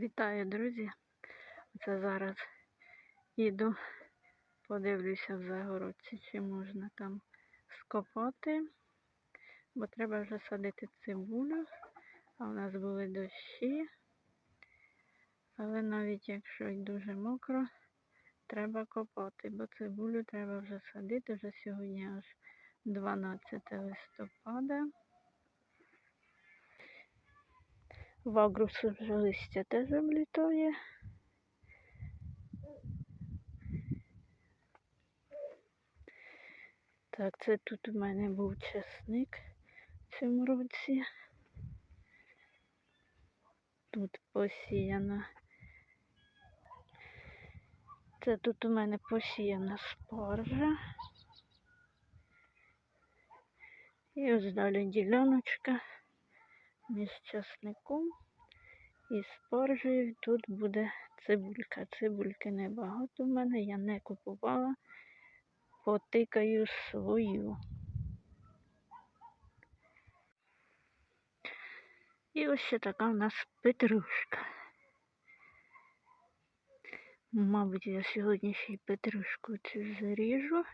Вітаю, друзі! Це зараз іду, подивлюся в загородці, чи можна там скопати, бо треба вже садити цибулю, а у нас були дощі. Але навіть якщо й дуже мокро, треба копати, бо цибулю треба вже садити, вже сьогодні аж 12 листопада. В агрусу вже листя теж облітає. Так, це тут у мене був чесник в цьому році. Тут посіяна. Це тут у мене посіяна спаржа. І ось далі діляночка між часником і спаржею. Тут буде цибулька. Цибульки небагато в мене, я не купувала, потикаю свою. І ось ще така в нас петрушка. Мабуть, я сьогодні ще й петрушку цю заріжу.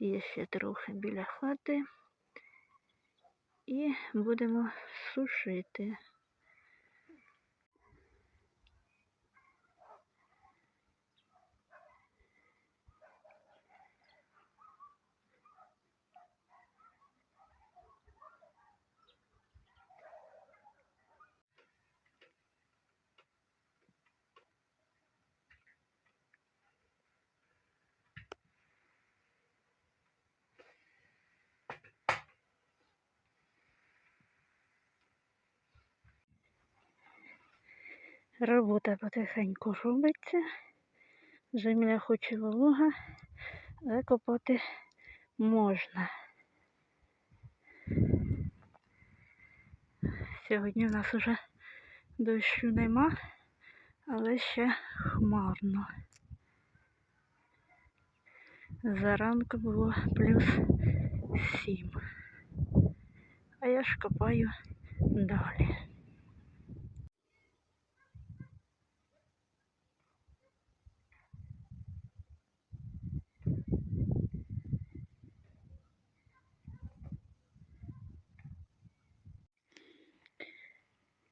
Є ще трохи біля хати. І будемо сушити. Робота потихеньку робиться. Земля хоч і волога, але копати можна. Сьогодні в нас уже дощу нема, але ще хмарно. Заранку було плюс сім. А я ж копаю далі.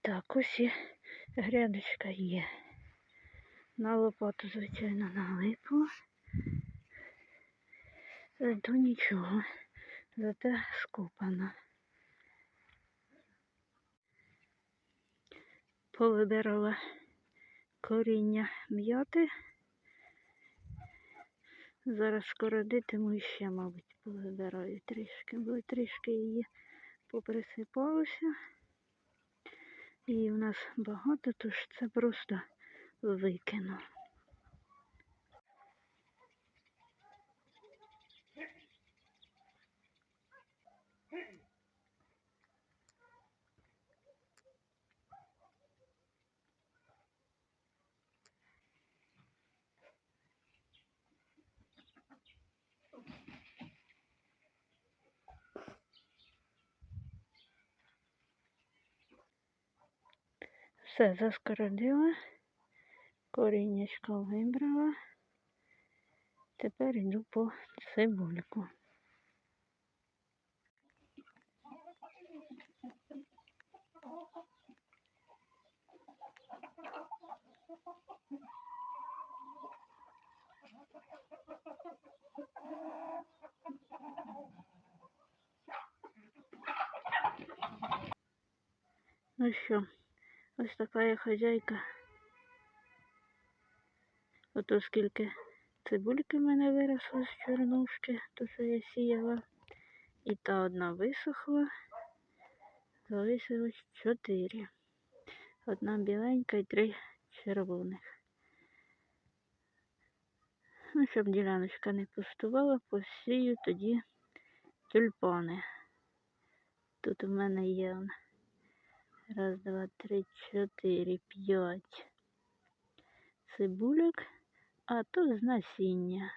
Так, ось і грядочка є. На лопату, звичайно, налипло. Але то нічого, зате скопана. Повибирала коріння м'яти. Зараз скородитиму і ще, мабуть, повибираю трішки, бо трішки її поприсипалося. І в нас багато, тож це просто викину. Все заскородила, корінечко вибрала. Тепер йду по цибульку. Ну що, ось така я хазяйка. Ото скільки цибульки в мене виросло з чорнушки, то що я сіяла. І та одна висохла. Залишилось чотири. Одна біленька і три червоних. Ну, щоб діляночка не пустувала, посію тоді тюльпани. Тут у мене є. Раз, два, три, чотири, п'ять цибульок, а то з насіння.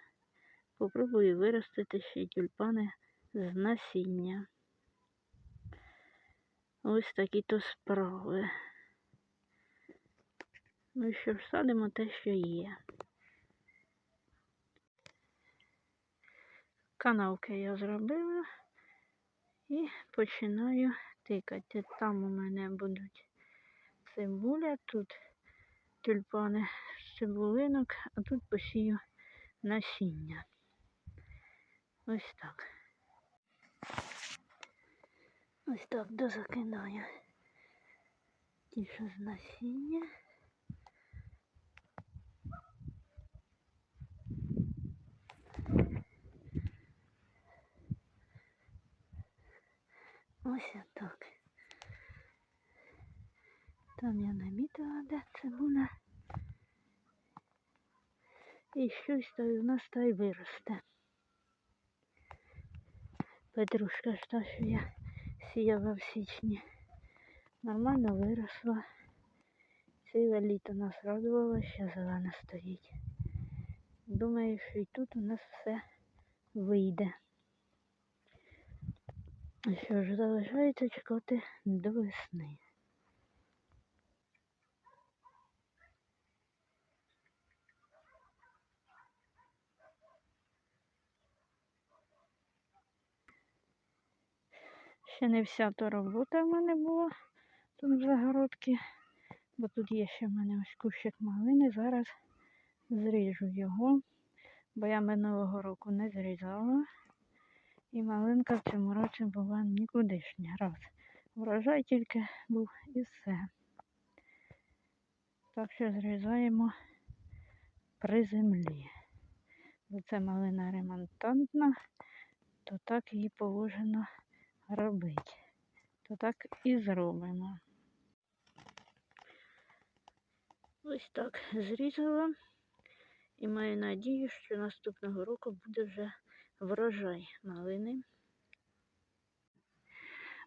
Попробую виростити ще тюльпани з насіння. Ось такі то справи. Ну що ж, садимо те, що є. Канавки я зробила і починаю тикати. Там у мене будуть цибуля, тут тюльпани з цибулинок, а тут посію насіння. Ось так. Ось так дозакидаю. Ті, що з насіння. Ось так. Там я намітила, де цибуля. І щось то в нас та й виросте. Петрушка ж та, що я сіяла в січні. Нормально виросла. Ціле літо нас радувало, ще зелена стоїть. Думаю, що і тут у нас все вийде. Що ж, залишається чекати до весни. Ще не вся та робота в мене була тут в загородці, бо тут є ще в мене ось кущик малини. Зараз зріжу його, бо я минулого року не зрізала. І малинка в цьому році була нікудишня. Раз. Врожай тільки був і все. Так що зрізаємо при землі. Бо це малина ремонтантна, то так її положено робити. То так і зробимо. Ось так зрізала і маю надію, що наступного року буде вже врожай малини.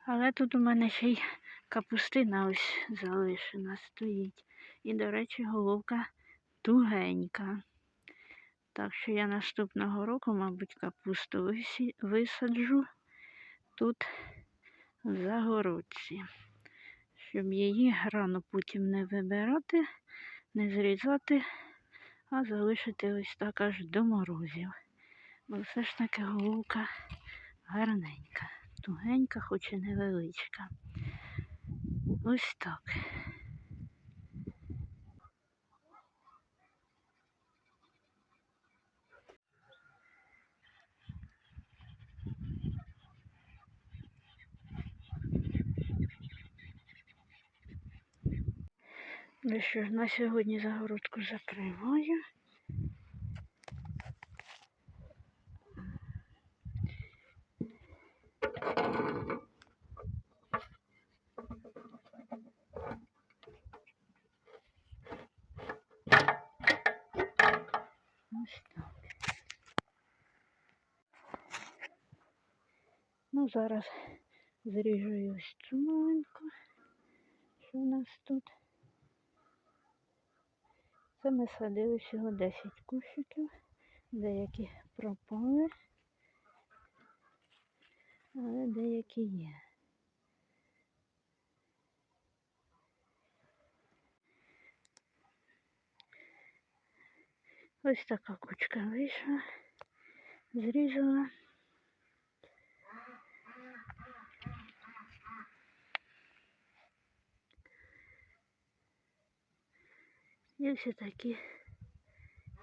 Але тут у мене ще й капустина ось залишена стоїть. І, до речі, головка тугенька. Так що я наступного року, мабуть, капусту висаджу тут в загородці, щоб її рано потім не вибирати, не зрізати, а залишити ось так аж до морозів. Бо все ж таки головка гарненька, тугенька, хоч і невеличка. Ось так. Ну що ж, на сьогодні загородку закриваю. Ось так. Зараз зріжу ось цю маленьку, що у нас тут. Це ми садили всього 10 кущиків, деякі пропали, але деякі є. Ось така кучка вийшла, зрізала. І всі такі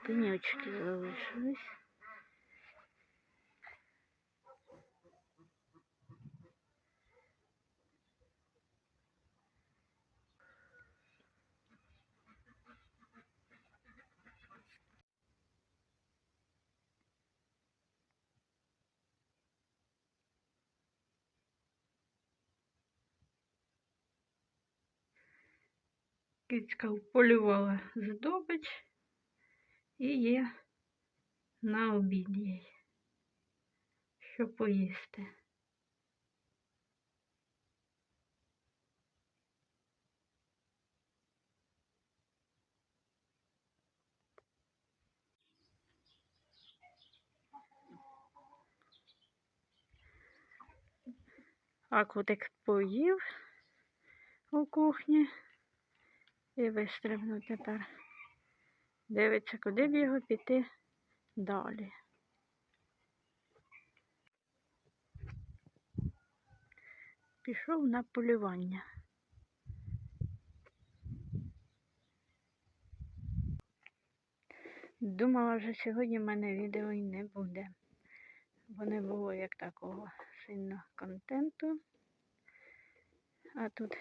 пеньочки залишились. Кицька вполювала здобич і є на обід їй, що поїсти. А котик поїв у кухні. І вистрибнув тепер. Дивиться, куди б його піти далі. Пішов на полювання. Думала, що сьогодні в мене відео і не буде, бо не було як такого сильно контенту. А тут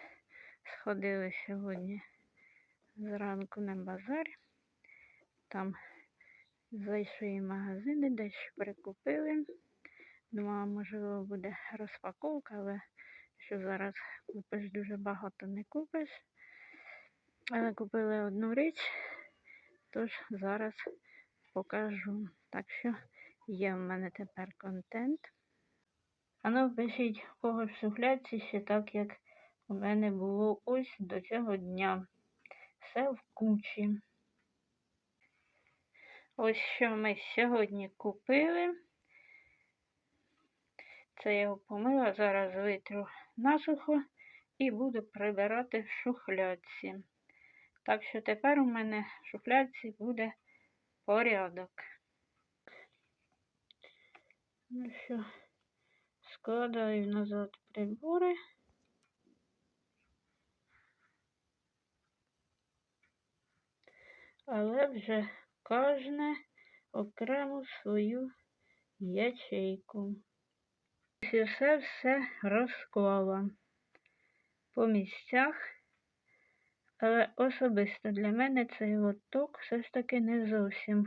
сходили сьогодні зранку на базар. Там зайшли магазини, дещо прикупили. Думала, можливо, буде розпаковка, але що зараз купиш дуже багато не купиш. Але купили одну річ, тож зараз покажу. Так що є в мене тепер контент. А ну пишіть кого в шухлядці ще так, як у мене було ось до цього дня. Все в кучі. Ось що ми сьогодні купили. Це я його помила, зараз витру насухо і буду прибирати в шухлядці. Так що тепер у мене в шухлядці буде порядок. Ну що, складаю назад прибори. Але вже кожне окремо свою ячейку. І все все розклала по місцях. Але особисто для мене цей лоток все ж таки не зовсім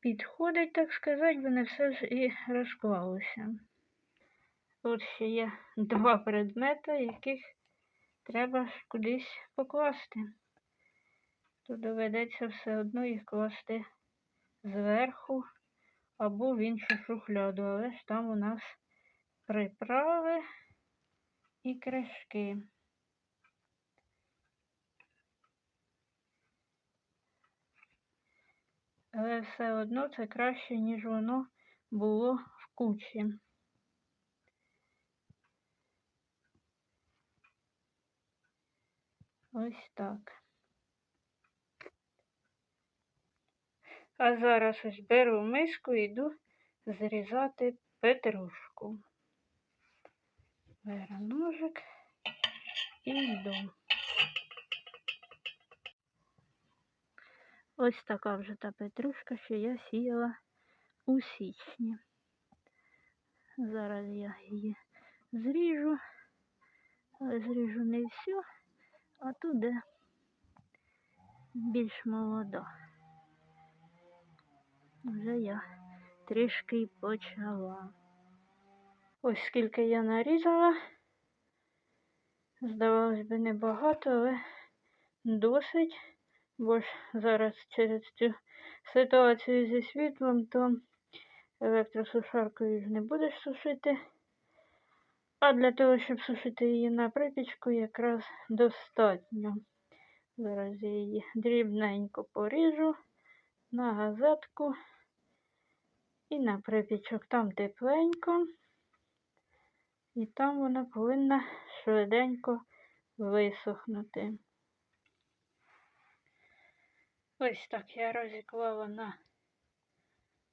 підходить, так сказати, бо не все ж і розклалося. Тут ще є два предмети, яких треба ж кудись покласти. Тут доведеться все одно їх класти зверху або в іншу шухляду, але ж там у нас приправи і кришки. Але все одно це краще, ніж воно було в кучі. Ось так. А зараз ось беру миску і йду зрізати петрушку. Беру ножик і йду. Ось така вже та петрушка, що я сіяла у січні. Зараз я її зріжу, але зріжу не всю, а туди більш молода. Вже я трішки й почала. Ось скільки я нарізала. Здавалось би, небагато, але досить, бо ж зараз через цю ситуацію зі світлом, то електросушаркою ж не будеш сушити. А для того, щоб сушити її на припічку, якраз достатньо. Зараз я її дрібненько поріжу на газетку і на припічок. Там тепленько. І там вона повинна швиденько висохнути. Ось так я розіклала на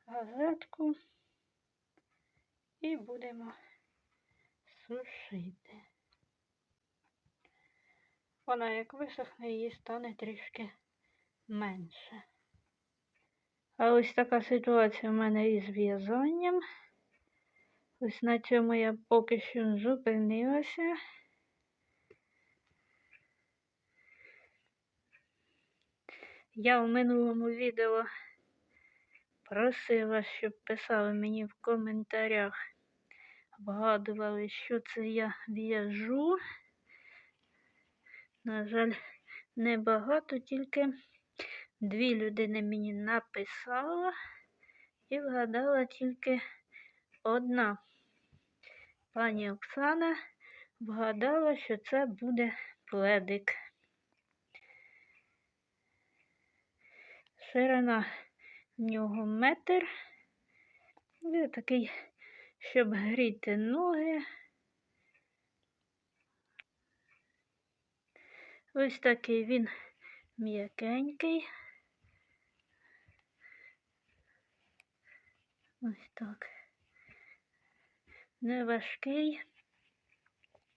газетку і будемо сушити. Вона як висохне, її стане трішки менше. А ось така ситуація в мене із в'язанням. Ось на цьому я поки що зупинилася. Я в минулому відео просила, щоб писали мені в коментарях, вгадували, що це я в'яжу. На жаль, небагато, тільки дві людини мені написала і вгадала тільки одна. Пані Оксана вгадала, що це буде пледик. Ширина в нього метр. І такий, щоб гріти ноги. Ось такий він м'якенький. Ось так. Не важкий.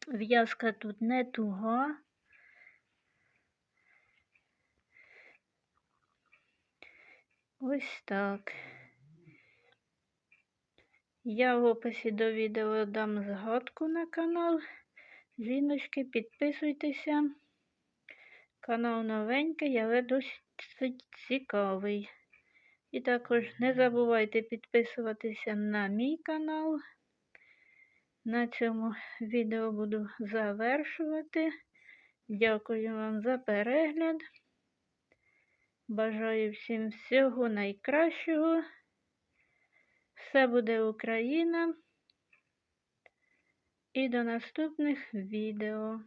В'язка тут не туга. Ось так. Я в описі до відео дам згадку на канал. Жіночки, підписуйтеся. Канал новенький, але досить цікавий. І також не забувайте підписуватися на мій канал. На цьому відео буду завершувати. Дякую вам за перегляд. Бажаю всім всього найкращого. Все буде Україна. І до наступних відео.